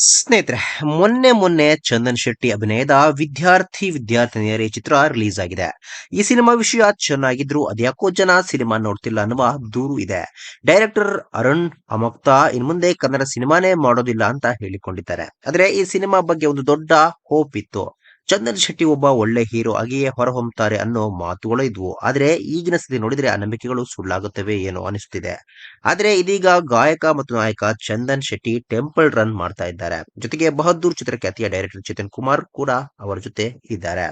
ಸ್ನೇಹಿತರೆ, ಮೊನ್ನೆ ಮೊನ್ನೆ ಚಂದನ್ ಶೆಟ್ಟಿ ಅಭಿನಯದ ವಿದ್ಯಾರ್ಥಿ ವಿದ್ಯಾರ್ಥಿನಿಯರೇ ಚಿತ್ರ ರಿಲೀಸ್ ಆಗಿದೆ. ಈ ಸಿನಿಮಾ ವಿಷಯ ಚೆನ್ನಾಗಿದ್ರು ಅದ್ಯಾಕೋ ಜನ ಸಿನಿಮಾ ನೋಡ್ತಿಲ್ಲ ಅನ್ನುವ ದೂರು ಇದೆ. ಡೈರೆಕ್ಟರ್ ಅರುಣ್ ಅಮಕ್ತಾ ಇನ್ ಮುಂದೆ ಕನ್ನಡ ಸಿನಿಮಾನೇ ಮಾಡೋದಿಲ್ಲ ಅಂತ ಹೇಳಿಕೊಂಡಿದ್ದಾರೆ. ಆದ್ರೆ ಈ ಸಿನಿಮಾ ಬಗ್ಗೆ ಒಂದು ದೊಡ್ಡ ಹೋಪ್ ಇತ್ತು. ಚಂದನ್ ಶೆಟ್ಟಿ ಒಬ್ಬ ಒಳ್ಳೆ ಹೀರೋ ಆಗಿಯೇ ಹೊರಹೊಮ್ಮುತ್ತಾರೆ ಅನ್ನೋ ಮಾತುಗಳು ಇದ್ವು. ಆದ್ರೆ ಈಗಿನ ಸ್ಥಿತಿ ನೋಡಿದ್ರೆ ಆ ನಂಬಿಕೆಗಳು ಸುಳ್ಳಾಗುತ್ತವೆ ಏನೋ ಅನಿಸುತ್ತಿದೆ ಆದ್ರೆ ಇದೀಗ ಗಾಯಕ ಮತ್ತು ನಾಯಕ ಚಂದನ್ ಶೆಟ್ಟಿ ಟೆಂಪಲ್ ರನ್ ಮಾಡ್ತಾ ಇದ್ದಾರೆ. ಜೊತೆಗೆ ಬಹದ್ದೂರ್ ಚಿತ್ರಖ್ಯಾತಿಯ ಡೈರೆಕ್ಟರ್ ಚೇತನ್ ಕುಮಾರ್ ಕೂಡ ಅವರ ಜೊತೆ ಇದ್ದಾರೆ.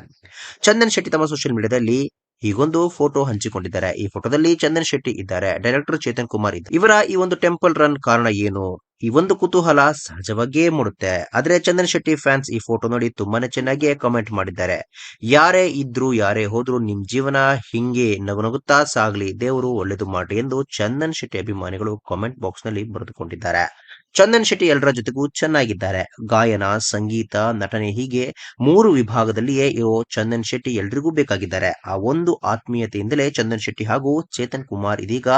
ಚಂದನ್ ಶೆಟ್ಟಿ ತಮ್ಮ ಸೋಷಿಯಲ್ ಮೀಡಿಯಾದಲ್ಲಿ ಈಗೊಂದು ಫೋಟೋ ಹಂಚಿಕೊಂಡಿದ್ದಾರೆ. ಈ ಫೋಟೋದಲ್ಲಿ ಚಂದನ್ ಶೆಟ್ಟಿ ಇದ್ದಾರೆ. ಡೈರೆಕ್ಟರ್ ಚೇತನ್ ಕುಮಾರ್ ಇದ್ದಾರೆ ಇವರ ಈ ಒಂದು ಟೆಂಪಲ್ ರನ್ ಕಾರಣ ಏನು? ಈ ಒಂದು ಕುತೂಹಲ ಸಹಜವಾಗಿಯೇ ಮೂಡುತ್ತೆ. ಆದ್ರೆ ಚಂದನ್ ಶೆಟ್ಟಿ ಫ್ಯಾನ್ಸ್ ಈ ಫೋಟೋ ನೋಡಿ ತುಂಬಾನೇ ಚೆನ್ನಾಗಿ ಕಮೆಂಟ್ ಮಾಡಿದ್ದಾರೆ. ಯಾರೇ ಇದ್ರು, ಯಾರೇ ಹೋದ್ರು ನಿಮ್ ಜೀವನ ಹಿಂಗೆ ನಗುನಗುತ್ತಾ ಸಾಗ್ಲಿ, ದೇವರು ಒಳ್ಳೇದು ಮಾಡಿ ಎಂದು ಚಂದನ್ ಶೆಟ್ಟಿ ಅಭಿಮಾನಿಗಳು ಕಾಮೆಂಟ್ ಬಾಕ್ಸ್ನಲ್ಲಿ ಬರೆದುಕೊಂಡಿದ್ದಾರೆ. ಚಂದನ್ ಶೆಟ್ಟಿ ಎಲ್ಲರ ಜೊತೆಗೂ ಚೆನ್ನಾಗಿದ್ದಾರೆ. ಗಾಯನ, ಸಂಗೀತ, ನಟನೆ ಹೀಗೆ ಮೂರು ವಿಭಾಗದಲ್ಲಿಯೇ ಇರೋ ಚಂದನ್ ಶೆಟ್ಟಿ ಎಲ್ರಿಗೂ ಬೇಕಾಗಿದ್ದಾರೆ. ಆ ಒಂದು ಆತ್ಮೀಯತೆಯಿಂದಲೇ ಚಂದನ್ ಶೆಟ್ಟಿ ಹಾಗೂ ಚೇತನ್ ಕುಮಾರ್ ಇದೀಗ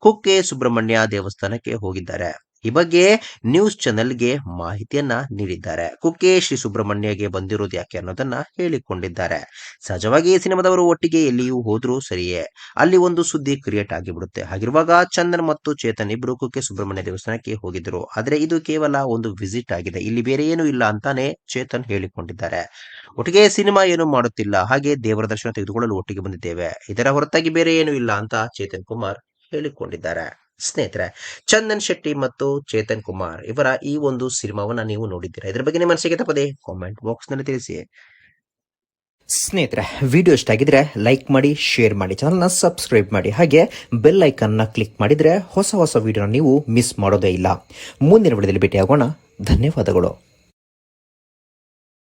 ಕುಕ್ಕೆ ಸುಬ್ರಹ್ಮಣ್ಯ ದೇವಸ್ಥಾನಕ್ಕೆ ಹೋಗಿದ್ದಾರೆ. ಈ ಬಗ್ಗೆ ನ್ಯೂಸ್ ಚಾನೆಲ್ಗೆ ಮಾಹಿತಿಯನ್ನ ನೀಡಿದ್ದಾರೆ. ಕುಕ್ಕೆ ಶ್ರೀ ಸುಬ್ರಹ್ಮಣ್ಯಗೆ ಬಂದಿರೋದು ಯಾಕೆ ಅನ್ನೋದನ್ನ ಹೇಳಿಕೊಂಡಿದ್ದಾರೆ. ಸಹಜವಾಗಿ ಈ ಸಿನಿಮಾದವರು ಒಟ್ಟಿಗೆ ಎಲ್ಲಿಯೂ ಹೋದ್ರೂ ಸರಿಯೇ. ಅಲ್ಲಿ ಒಂದು ಸುದ್ದಿ ಕ್ರಿಯೇಟ್ ಆಗಿಬಿಡುತ್ತೆ. ಹಾಗಿರುವಾಗ ಚಂದನ್ ಮತ್ತು ಚೇತನ್ ಇಬ್ರು ಕುಕ್ಕೆ ಸುಬ್ರಹ್ಮಣ್ಯ ದೇವಸ್ಥಾನಕ್ಕೆ ಹೋಗಿದ್ರು. ಆದ್ರೆ ಇದು ಕೇವಲ ಒಂದು ವಿಸಿಟ್ ಆಗಿದೆ. ಇಲ್ಲಿ ಬೇರೆ ಏನು ಇಲ್ಲ ಅಂತಾನೆ ಚೇತನ್ ಹೇಳಿಕೊಂಡಿದ್ದಾರೆ. ಒಟ್ಟಿಗೆ ಸಿನಿಮಾ ಏನು ಮಾಡುತ್ತಿಲ್ಲ. ಹಾಗೆ ದೇವರ ದರ್ಶನ ತೆಗೆದುಕೊಳ್ಳಲು ಒಟ್ಟಿಗೆ ಬಂದಿದ್ದೇವೆ. ಇದರ ಹೊರತಾಗಿ ಬೇರೆ ಏನು ಇಲ್ಲ ಅಂತ ಚೇತನ್ ಕುಮಾರ್ ಹೇಳಿಕೊಂಡಿದ್ದಾರೆ. ಸ್ನೇಹಿತರೆ, ಚಂದನ್ ಶೆಟ್ಟಿ ಮತ್ತು ಚೇತನ್ ಕುಮಾರ್ ಇವರ ಈ ಒಂದು ಸಿನಿಮಾವನ್ನ ನೀವು ನೋಡಿದ್ದೀರಾ? ಇದ್ರ ಬಗ್ಗೆ ನಿಮ್ಮ ಮನಸ್ಸಿಗೆ ತಪ್ಪದೆ ಕಾಮೆಂಟ್ ಬಾಕ್ಸ್ನಲ್ಲಿ ತಿಳಿಸಿ. ಸ್ನೇಹಿತರೆ ವಿಡಿಯೋ ಇಷ್ಟ ಆಗಿದ್ರೆ ಲೈಕ್ ಮಾಡಿ ಶೇರ್ ಮಾಡಿ ಚಾನಲ್ನ ಸಬ್ಸ್ಕ್ರೈಬ್ ಮಾಡಿ, ಹಾಗೆ ಬೆಲ್ ಐಕನ್ನ ಕ್ಲಿಕ್ ಮಾಡಿದ್ರೆ ಹೊಸ ಹೊಸ ವಿಡಿಯೋನ ನೀವು ಮಿಸ್ ಮಾಡೋದೇ ಇಲ್ಲ. ಮುಂದಿನ ವಿಡಿಯೋದಲ್ಲಿ ಭೇಟಿಯಾಗೋಣ. ಧನ್ಯವಾದಗಳು.